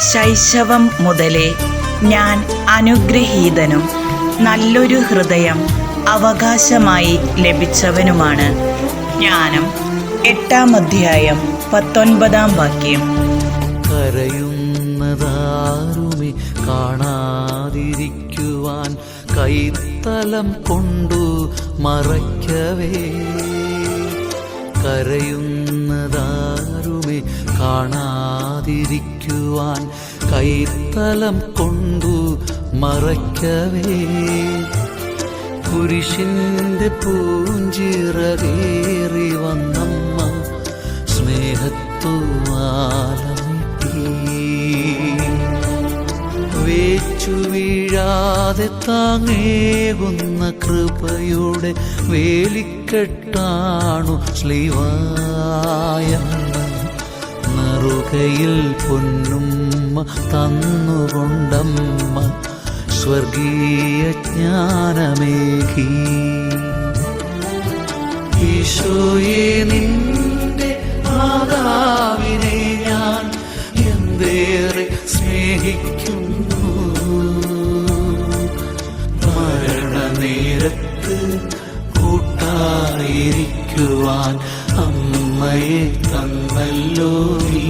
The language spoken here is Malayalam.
ശൈശവം മുതലേ ഞാൻ അനുഗ്രഹീതനും നല്ലൊരു ഹൃദയം അവകാശമായി ലഭിച്ചവനുമാണ്. ജ്ഞാനം. എട്ടാം അധ്യായം പത്തൊൻപതാം വാക്യം. കരയുന്നതാരുമേ കാണാതിരിക്കുവാൻ കൈത്തലം കൊണ്ടു മറയ്ക്കവേ. കാണാതിരിക്കുവാൻ കൈത്തലം കൊണ്ടു മറയ്ക്കവേ. കുരിശിന്റെ പൂഞ്ചിറകേറി വന്നമ്മ സ്നേഹത്തുവാലമിട്ടി വേച്ചു വീഴാതെ താങ്ങേകുന്ന കൃപയുടെ വേലിക്കെട്ടാണു ശ്ലീവായ നറുകയിൽ പൊന്നുമ്മ തന്നുകൊണ്ടമ്മ സ്വർഗീയ ജ്ഞാനമേകി. ഈശോയെ നിന്റെ മാതാവിനെ ഞാൻ എന്തേറെ സ്നേഹിക്കുന്നു. മരണനേരത്ത് കൂട്ടായിരിക്കുവാൻ അമ്മയെ തന്നല്ലോ നീ.